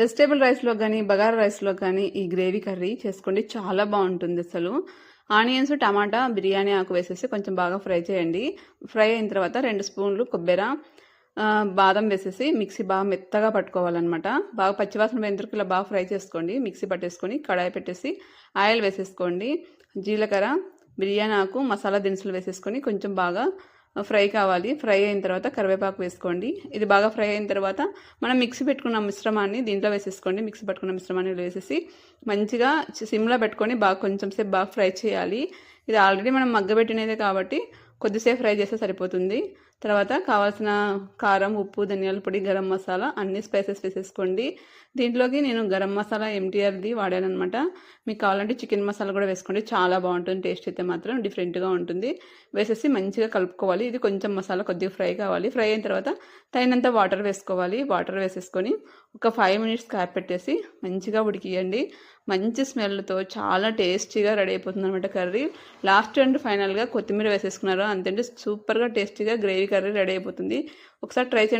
Vegetable రైస్లో కానీ బగారా రైస్లో కానీ ఈ గ్రేవీ కర్రీ చేసుకోండి చాలా బాగుంటుంది అసలు. ఆనియన్స్ టమాటా బిర్యానీ ఆకు వేసేసి కొంచెం బాగా ఫ్రై చేయండి. ఫ్రై అయిన తర్వాత రెండు స్పూన్లు కొబ్బరి బాదం వేసేసి మిక్సీ బాగా మెత్తగా పట్టుకోవాలన్నమాట. బాగా పచ్చివాసన వెంట్రుకు ఇలా బాగా ఫ్రై చేసుకోండి. మిక్సీ పట్టేసుకొని కడాయి పెట్టేసి ఆయిల్ వేసేసుకోండి. జీలకర్ర బిర్యానీ ఆకు మసాలా దినుసులు వేసేసుకొని కొంచెం బాగా ఫ్రై కావాలి. ఫ్రై అయిన తర్వాత కరివేపాకు వేసుకోండి. ఇది బాగా ఫ్రై అయిన తర్వాత మనం మిక్సీ పెట్టుకున్న మిశ్రమాన్ని దీంట్లో వేసేసుకోండి. మిక్సీ పెట్టుకున్న మిశ్రమాన్ని వేసేసి మంచిగా సిమ్లో పెట్టుకొని బాగా కొంచెం సేపు బాగా ఫ్రై చేయాలి. ఇది ఆల్రెడీ మనం మగ్గబెట్టినదే కాబట్టి కొద్దిసేపు ఫ్రై చేస్తే సరిపోతుంది. తర్వాత కావాల్సిన కారం ఉప్పు ధనియాల పొడి గరం మసాలా అన్ని స్పైసెస్ వేసేసుకోండి. దీంట్లోకి నేను గరం మసాలా ఎంటీఆర్ది వాడానమాట మీకు కావాలంటే చికెన్ మసాలా కూడా వేసుకోండి. చాలా బాగుంటుంది. టేస్ట్ అయితే మాత్రం డిఫరెంట్గా ఉంటుంది. వేసేసి మంచిగా కలుపుకోవాలి. ఇది కొంచెం మసాలా కొద్దిగా ఫ్రై కావాలి. ఫ్రై అయిన తర్వాత తగినంత వాటర్ వేసుకోవాలి. వాటర్ వేసేసుకొని ఒక ఫైవ్ మినిట్స్ క్యాప్ పెట్టేసి మంచిగా ఉడికియండి. మంచి స్మెల్తో చాలా టేస్టీగా రెడీ అయిపోతుంది అనమాట కర్రీ. లాస్ట్ అండ్ ఫైనల్గా కొత్తిమీర వేసేసుకున్నారు? అంతే సూపర్గా టేస్టీగా గ్రేవీ కర్రీ రెడీ అయిపోతుంది. ఒకసారి ట్రై చేయండి.